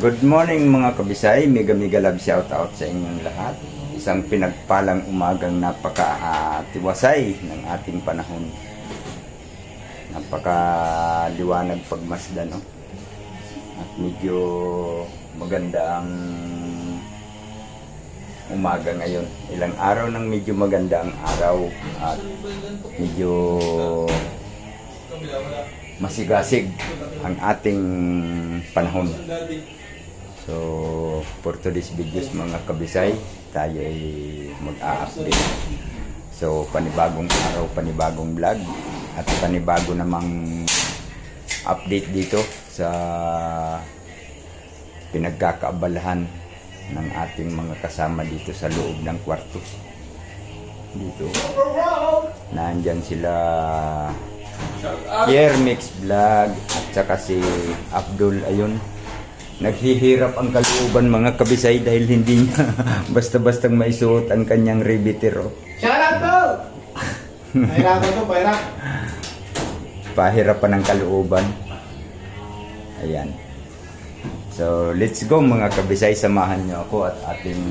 Good morning mga kabisay, mega mega love shout out sa inyong lahat. Isang pinagpalang umagang napaka-tiwasay ng ating panahon. Napaka-liwanag pagmasdan, no? At medyo maganda ang umaga ngayon. Ilang araw nang medyo maganda ang araw at medyo masigasig ang ating panahon. So, for today's videos mga kabisay, tayo ay mag-a-update. So, panibagong araw, panibagong vlog, at panibago namang update dito sa pinagkakaabalahan ng ating mga kasama dito sa loob ng kwarto. Dito. Nandyan sila Kier Mix Vlog at saka si Abdul ayun naghihirap ang kalooban mga kabisay dahil hindi niya basta-bastang maisuot ang kanyang riveter oh. Shout out to! Pahirapan to, pahirap. pahirapan ng kalooban ayan so let's go mga kabisay samahan niyo ako at ating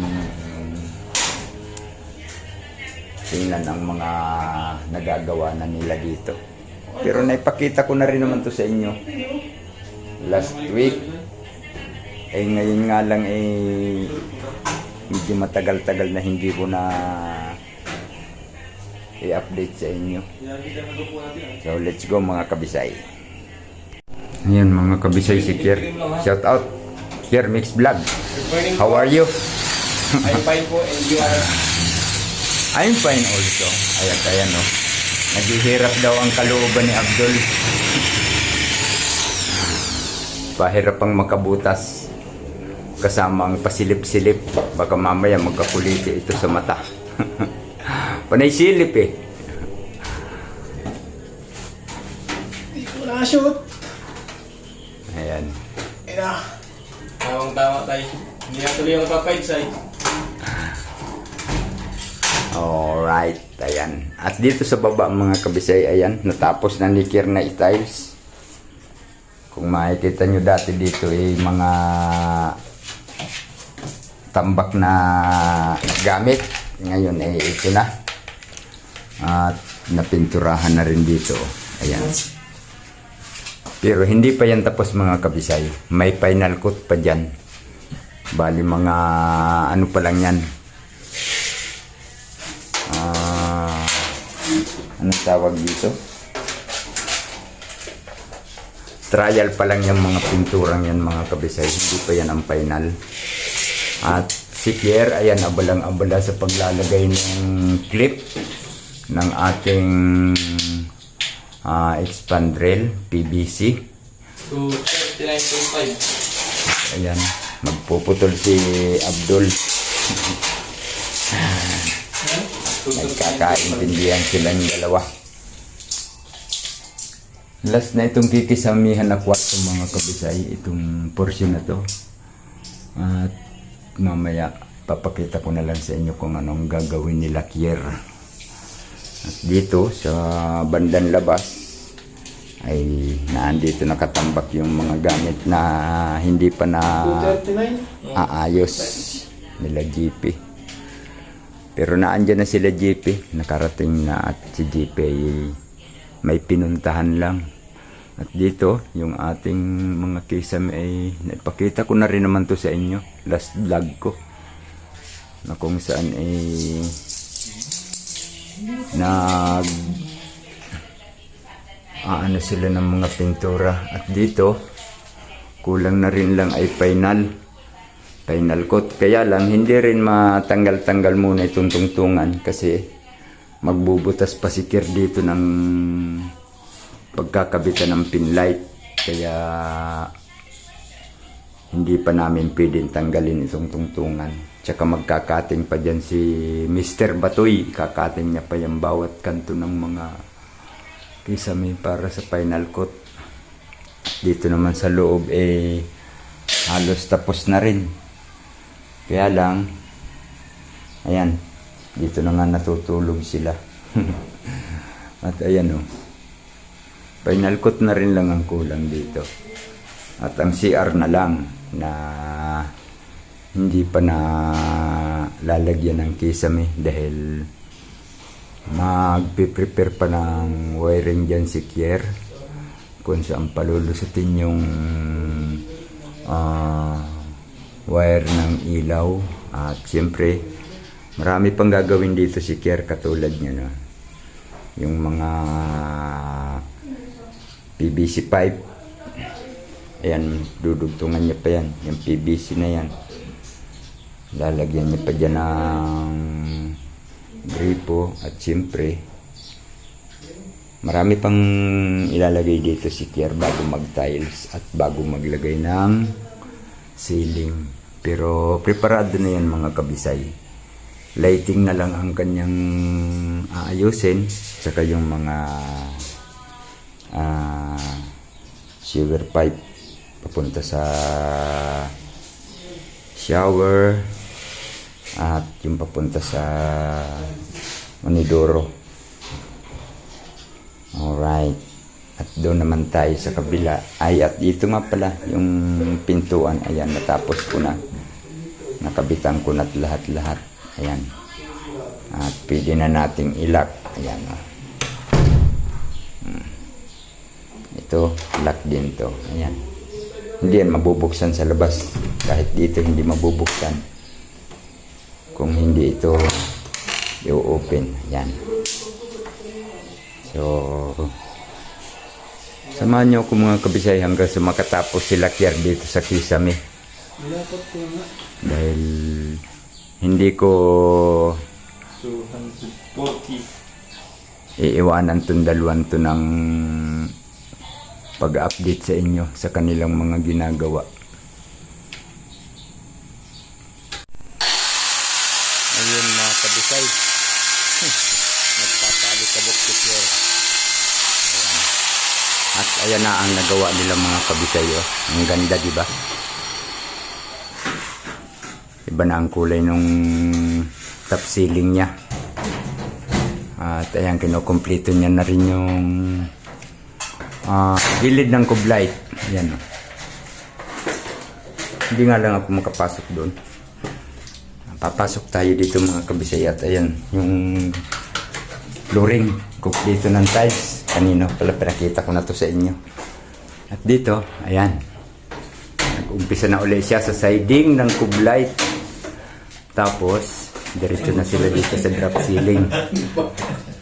tingnan ang mga nagagawa na nila dito pero naipakita ko na rin naman to sa inyo last week eh ngayon nga lang eh medyo matagal-tagal na hindi ko na i-update sa inyo. So let's go mga kabisay. Ayan mga kabisay si Kier. Shout out. Kier Mix Vlog. How are you? I'm fine po and you are... I'm fine also. Ayan ayan no naghihirap daw ang kalooban ni Abdul. Pahirap ang makabutas kasama ang pasilip-silip baka mamaya magkakuliti ito sa mata panay silip eh Hindi ko na-shoot. ayan Ina. Tamang tama tayo. Hindi na tuloy ang papaid side. Alright, ayan. At dito sa baba mga kabisay, ayan, natapos na ni Kier na tiles. Kung makikita nyo dati dito ay mga tambak na gamit. Ngayon ay ito na. At napinturahan na rin dito. Ayan. Pero hindi pa yan tapos mga kabisay. May final coat pa dyan. Bali mga ano pa lang yan. Ah, anong tawag dito? Trial pa lang yung mga pinturang yan mga kabisay. Hindi pa yan ang final. At si Pierre, ayan, abalang-abala sa paglalagay ng clip ng ating ah, expand rail, PVC. To 39.5. Ayan, magpuputol si Abdul. Nagkakaintindihan silang dalawa. Last na itong kikisamihan na kwarto mga kabisay, itong portion na to. At mamaya papakita ko na lang sa inyo kung anong gagawin nila Kier. At dito sa bandang labas ay naandito nakatambak yung mga gamit na hindi pa na 239. aayos nila GP. Pero naandyan na sila GP, nakarating na at si GP ay may pinuntahan lang. At dito, yung ating mga kisame ay naipakita ko na rin naman to sa inyo, last vlog ko. Na kung saan ay nag aano sila ng mga pintura. At dito, kulang na rin lang ay final final coat. Kaya lang, hindi rin matanggal-tanggal muna itong tungtungan kasi magbubutas pa si Kier dito ng pagkakabitan ng pin light. Kaya hindi pa namin pwedeng tanggalin itong tungtungan. Tsaka magkakating pa dyan si Mr. Batoy. Kakating niya pa yung bawat kanto ng mga kisame para sa final coat. Dito naman sa loob eh halos tapos na rin. Kaya lang, ayan, dito na nga natutulog sila. At ayan o, final coat na rin lang ang kulang dito. At ang CR na lang. na hindi pa na lalagyan ng kisame dahil magpe-prepare pa ng wiring dyan si Kier kung saan palulusutin yung ah, wire ng ilaw at siyempre marami pang gagawin dito si Kier katulad niya no? yung mga PVC pipe ayan dudugtungan niya pa yan. Yung PVC na yan. Lalagyan niya pa dyan ng gripo at siyempre marami pang ilalagay dito si Kier bago mag-tiles at bago maglagay ng ceiling. Pero preparado na yan mga kabisay. Lighting na lang ang kanyang aayusin saka yung mga ah, sewer pipe papunta sa shower at yung papunta sa Manidoro. Alright. At doon naman tayo sa kabila. Ay, at dito nga pala, yung pintuan. Ayan, natapos ko na. Nakabitan ko na't lahat-lahat. Ayan. At pwede na nating ilak. Ayan. Oh. Ito, lock din to. Ayan. Hindi yan mabubuksan sa labas. Kahit dito hindi mabubuksan. Kung hindi ito i-open. Ayan. So, samahan niyo ako mga kabisay hanggang sa makatapos sila Kier dito sa Kisame. Dahil hindi ko 240. iiwanan tong dalawan to ng pag-update sa inyo sa kanilang mga ginagawa. Ayun mga kabisay. Nagpapaalikabok si Pierre. At ayan na ang nagawa nila mga kabisay. Oh. Ang ganda, di ba? Iba na ang kulay nung top ceiling niya. At ayan, kinukumpleto niya na rin yung ah, gilid ng kublight. Ayan. Hindi nga lang ako makapasok doon. Papasok tayo dito mga kabisay at ayan, yung flooring, kumpleto ng tiles. Kanina pala pinakita ko na to sa inyo. At dito, ayan, nag-umpisa na ulit siya sa siding ng kublight. Tapos, diretso na sila dito sa drop ceiling.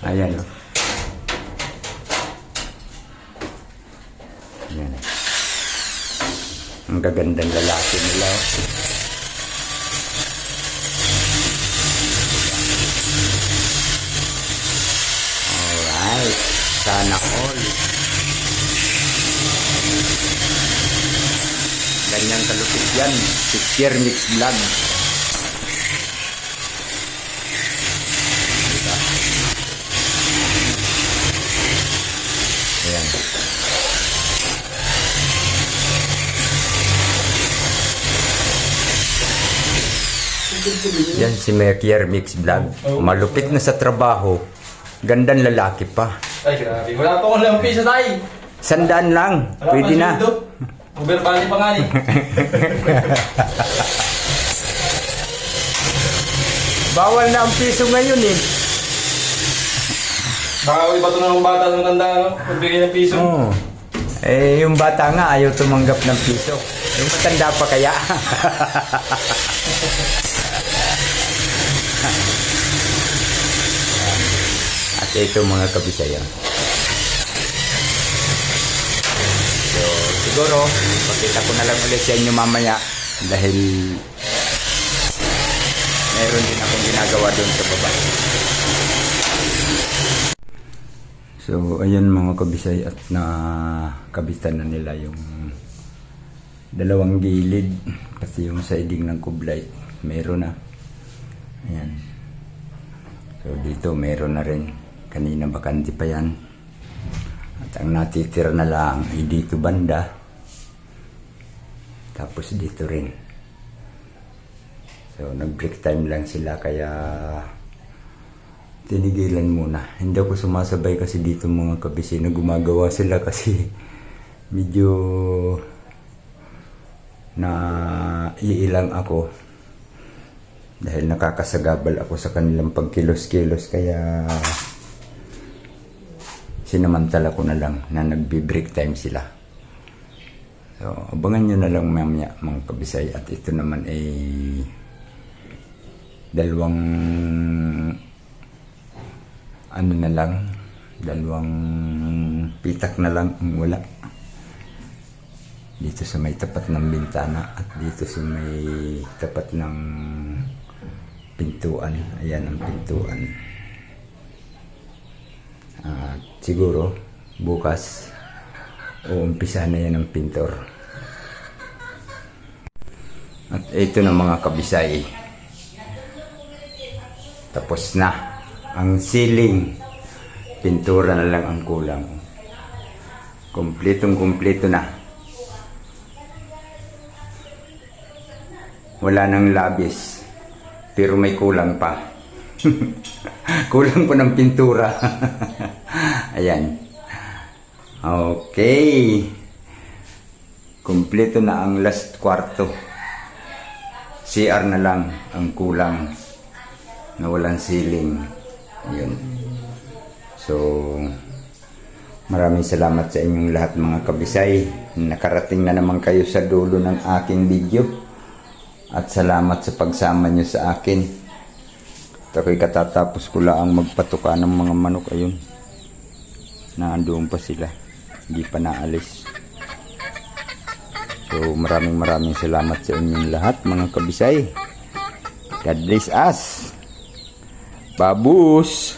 Ayan, oh. Ayan. Ang gagandang lalaki nila. Alright. Sana all. Ganyan kalupit yan. Si Kier Mix Vlog. Yan si Kier Mix Vlog. Malupit na sa trabaho. Gandang lalaki pa. Ay, grabe. Wala pa akong lamang piso tayo. Sandaan lang. Wala Pwede na. sweldo. Overbali pa nga ni. Bawal na ang piso ngayon eh. Baka ulit ba ito ng bata ng tanda, no? Magbigay ng piso. Oo. Eh, yung bata nga ayaw tumanggap ng piso. Yung matanda pa kaya. At ito mga kabisayan. So, siguro, pakita ko na lang ulit sa inyo mamaya dahil meron din akong ginagawa doon sa baba. So, ayan mga kabisay at nakabitan na nila yung dalawang gilid kasi yung siding ng kublight meron na. Ayan. So, dito meron na rin. Kanina bakante pa yan. At ang natitira na lang ay dito banda. Tapos dito rin. So, nag-break time lang sila kaya tinigilan muna. Hindi ako sumasabay kasi dito mga kabisi na gumagawa sila kasi medyo na iilang ako dahil nakakasagabal ako sa kanilang pagkilos-kilos kaya sinamantala ko na lang na nagbi-break time sila. So, abangan nyo na lang mamaya mga kabisay at ito naman ay dalawang ano na lang dalawang pitak na lang ang wala dito sa may tapat ng bintana at dito sa may tapat ng pintuan. Ayan ang pintuan. At siguro bukas uumpisa na yan ang pintor. At ito na mga kabisay. Tapos na ang ceiling pintura na lang ang kulang. Kumpletong kumpleto na. Wala nang labis pero may kulang pa. Kulang pa ng pintura. Ayan. Okay. Kumpleto na ang last kwarto. CR na lang ang kulang na walang ceiling. Yun so maraming salamat sa inyong lahat mga kabisay. Nakarating na naman kayo sa dulo ng aking video at salamat sa pagsama nyo sa akin. At ako'y katatapos ko lang magpatuka ng mga manok ayun. Naandoon pa sila. Hindi pa naalis. So maraming maraming salamat sa inyong lahat mga kabisay. God bless us. Babus